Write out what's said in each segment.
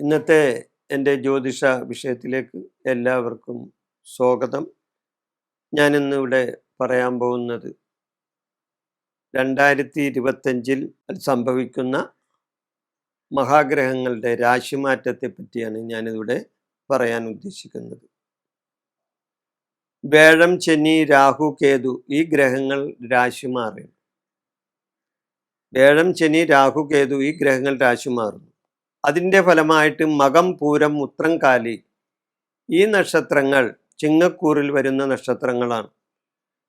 ഇന്നത്തെ എന്റെ ജ്യോതിഷ വിഷയത്തിലേക്ക് എല്ലാവർക്കും സ്വാഗതം. ഞാനിന്ന് ഇവിടെ പറയാൻ പോകുന്നത് രണ്ടായിരത്തി ഇരുപത്തഞ്ചിൽ സംഭവിക്കുന്ന മഹാഗ്രഹങ്ങളുടെ രാശിമാറ്റത്തെ പറ്റിയാണ് ഞാനിവിടെ പറയാൻ ഉദ്ദേശിക്കുന്നത്. വേഴം ശനി രാഹു കേതു ഈ ഗ്രഹങ്ങൾ രാശി മാറി വേഴം ശനി രാഹു കേതു ഈ ഗ്രഹങ്ങൾ രാശി മാറുന്നു അതിന്റെ ഫലമായിട്ട് മകം പൂരം ഉത്രം കാലി ഈ നക്ഷത്രങ്ങൾ ചിങ്ങക്കൂറിൽ വരുന്ന നക്ഷത്രങ്ങളാണ്.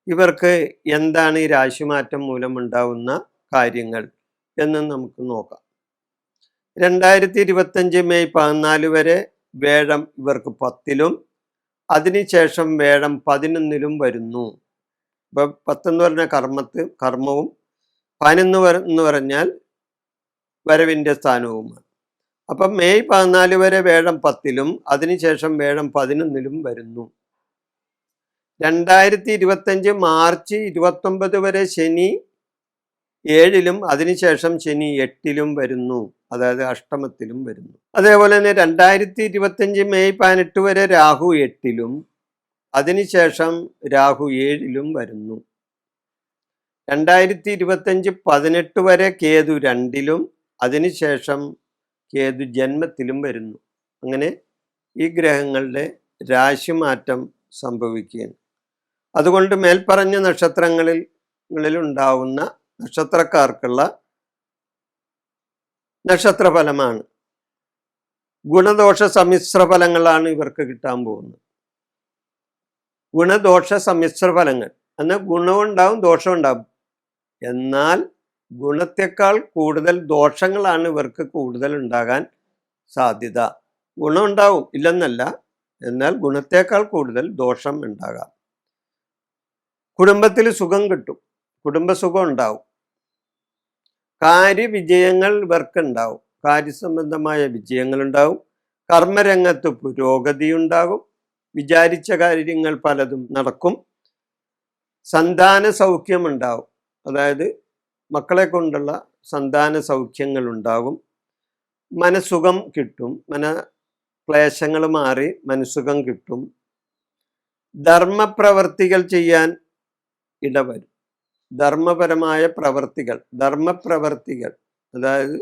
ഇവർക്ക് എന്താണ് ഈ രാശിമാറ്റം മൂലമുണ്ടാവുന്ന കാര്യങ്ങൾ എന്ന് നമുക്ക് നോക്കാം. രണ്ടായിരത്തി ഇരുപത്തഞ്ച് മെയ് പതിനാല് വരെ വേഴം ഇവർക്ക് പത്തിലും അതിനുശേഷം വേഴം പതിനൊന്നിലും വരുന്നു. പത്തെന്ന് പറഞ്ഞ കർമ്മത്ത് കർമ്മവും പതിനൊന്ന് എന്ന് പറഞ്ഞാൽ വരവിന്റെ സ്ഥാനവുമാണ്. അപ്പം മെയ് പതിനാല് വരെ വേഴം പത്തിലും അതിനുശേഷം വേഴം പതിനൊന്നിലും വരുന്നു. രണ്ടായിരത്തി ഇരുപത്തഞ്ച് മാർച്ച് ഇരുപത്തൊമ്പത് വരെ ശനി ഏഴിലും അതിനുശേഷം ശനി എട്ടിലും വരുന്നു. അതായത് അഷ്ടമത്തിലും വരുന്നു. അതേപോലെ തന്നെ രണ്ടായിരത്തി ഇരുപത്തഞ്ച് മെയ് പതിനെട്ട് വരെ രാഹു എട്ടിലും അതിനുശേഷം രാഹു ഏഴിലും വരുന്നു. രണ്ടായിരത്തി ഇരുപത്തഞ്ച് പതിനെട്ട് വരെ കേതു രണ്ടിലും അതിനുശേഷം കേതു ജന്മത്തിലും വരുന്നു. അങ്ങനെ ഈ ഗ്രഹങ്ങളുടെ രാശിമാറ്റം സംഭവിക്കുകയാണ്. അതുകൊണ്ട് മേൽപ്പറഞ്ഞ നക്ഷത്രങ്ങളിൽ ഉണ്ടാവുന്ന നക്ഷത്രക്കാർക്കുള്ള നക്ഷത്രഫലമാണ്. ഗുണദോഷ സമ്മിശ്ര ഫലങ്ങളാണ് ഇവർക്ക് കിട്ടാൻ പോകുന്നത്. ഗുണദോഷ സമ്മിശ്ര ഫലങ്ങൾ എന്നാൽ ദോഷവും ഉണ്ടാവും എന്നാൽ ഗുണത്തെക്കാൾ കൂടുതൽ ദോഷങ്ങളാണ് ഇവർക്ക് കൂടുതൽ ഉണ്ടാകാൻ സാധ്യത. ഗുണമുണ്ടാവും ഇല്ലെന്നല്ല. എന്നാൽ ഗുണത്തേക്കാൾ കൂടുതൽ ദോഷം ഉണ്ടാകാം. കുടുംബത്തിൽ സുഖം കിട്ടും കുടുംബസുഖം ഉണ്ടാവും. കാര്യവിജയങ്ങൾ ഇവർക്ക് ഉണ്ടാവും കാര്യസംബന്ധമായ വിജയങ്ങൾ ഉണ്ടാവും. കർമ്മരംഗത്ത് പുരോഗതി ഉണ്ടാകും വിചാരിച്ച കാര്യങ്ങൾ പലതും നടക്കും. സന്താന സൗഖ്യമുണ്ടാവും അതായത് മക്കളെ കൊണ്ടുള്ള സന്താന സൗഖ്യങ്ങൾ ഉണ്ടാകും മനസുഖം കിട്ടും. മന ക്ലേശങ്ങൾ മാറി മനസുഖം കിട്ടും. ധർമ്മപ്രവർത്തികൾ ചെയ്യാൻ ഇടവരും. ധർമ്മപരമായ പ്രവർത്തികൾ ധർമ്മപ്രവർത്തികൾ അതായത്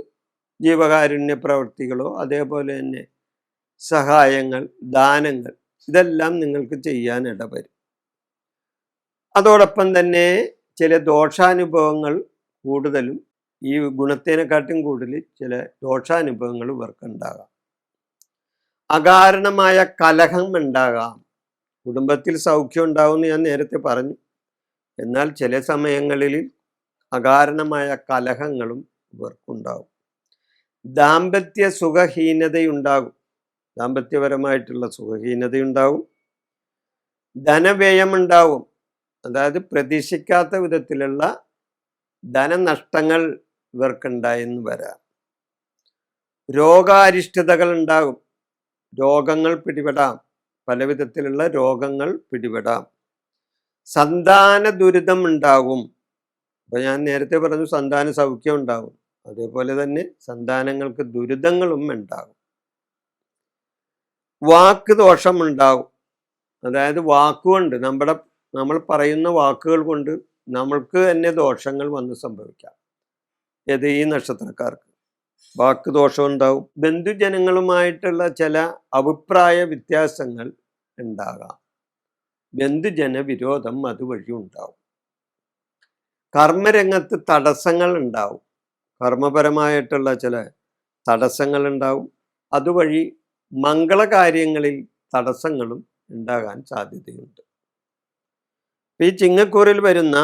ജീവകാരുണ്യ പ്രവർത്തികളോ അതേപോലെ തന്നെ സഹായങ്ങൾ ദാനങ്ങൾ ഇതെല്ലാം നിങ്ങൾക്ക് ചെയ്യാൻ ഇടവരും. അതോടൊപ്പം തന്നെ ചില ദോഷാനുഭവങ്ങൾ കൂടുതലും ഈ ഗുണത്തേനെക്കാട്ടും കൂടുതൽ ചില ദോഷാനുഭവങ്ങൾ ഇവർക്കുണ്ടാകാം. അകാരണമായ കലഹം ഉണ്ടാകാം. കുടുംബത്തിൽ സൗഖ്യം ഉണ്ടാവുമെന്ന് ഞാൻ നേരത്തെ പറഞ്ഞു. എന്നാൽ ചില സമയങ്ങളിൽ അകാരണമായ കലഹങ്ങളും ഇവർക്കുണ്ടാകും. ദാമ്പത്യ സുഖഹീനതയുണ്ടാകും. ദാമ്പത്യപരമായിട്ടുള്ള സുഖഹീനതയുണ്ടാവും ധനവ്യയമുണ്ടാവും അതായത് പ്രതീക്ഷിക്കാത്ത വിധത്തിലുള്ള ധനനഷ്ടങ്ങൾ ഇവർക്കുണ്ടായെന്ന് വരാം. രോഗാരിഷ്ടതകൾ ഉണ്ടാകും രോഗങ്ങൾ പിടിപെടാം. പലവിധത്തിലുള്ള രോഗങ്ങൾ പിടിപെടാം. സന്താന ദുരിതം ഉണ്ടാകും. അപ്പൊ ഞാൻ നേരത്തെ പറഞ്ഞു സന്താന സൗഖ്യം ഉണ്ടാകും. അതേപോലെ തന്നെ സന്താനങ്ങൾക്ക് ദുരിതങ്ങളും ഉണ്ടാകും. വാക്ക് ദോഷമുണ്ടാകും. അതായത് വാക്കുകൊണ്ട് നമ്മുടെ നമ്മൾ പറയുന്ന വാക്കുകൾ കൊണ്ട് നമ്മൾക്ക് തന്നെ ദോഷങ്ങൾ വന്ന് സംഭവിക്കാം. ഏത് ഈ നക്ഷത്രക്കാർക്ക്. വാക്ക് ദോഷം ഉണ്ടാവും. ബന്ധുജനങ്ങളുമായിട്ടുള്ള ചില അഭിപ്രായ വ്യത്യാസങ്ങൾ ഉണ്ടാകാം. ബന്ധുജന വിരോധം അതുവഴി ഉണ്ടാവും. കർമ്മരംഗത്ത് തടസ്സങ്ങൾ ഉണ്ടാവും. കർമ്മപരമായിട്ടുള്ള ചില തടസ്സങ്ങൾ ഉണ്ടാവും. അതുവഴി മംഗളകാര്യങ്ങളിൽ തടസ്സങ്ങളും ഉണ്ടാകാൻ സാധ്യതയുണ്ട്. ഈ ചിങ്ങക്കൂറിൽ വരുന്ന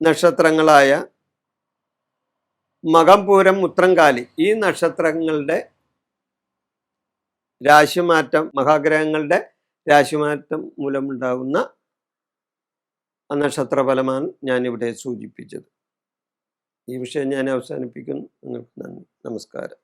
നക്ഷത്രങ്ങളായ മകംപൂരം ഉത്രങ്കാലി ഈ നക്ഷത്രങ്ങളുടെ രാശിമാറ്റം മഹാഗ്രഹങ്ങളുടെ രാശിമാറ്റം മൂലമുണ്ടാകുന്ന നക്ഷത്രഫലമാണ് ഞാനിവിടെ സൂചിപ്പിച്ചത്. ഈ വിഷയം ഞാൻ അവസാനിപ്പിക്കുന്നു. നിങ്ങൾക്ക് നന്ദി. നമസ്കാരം.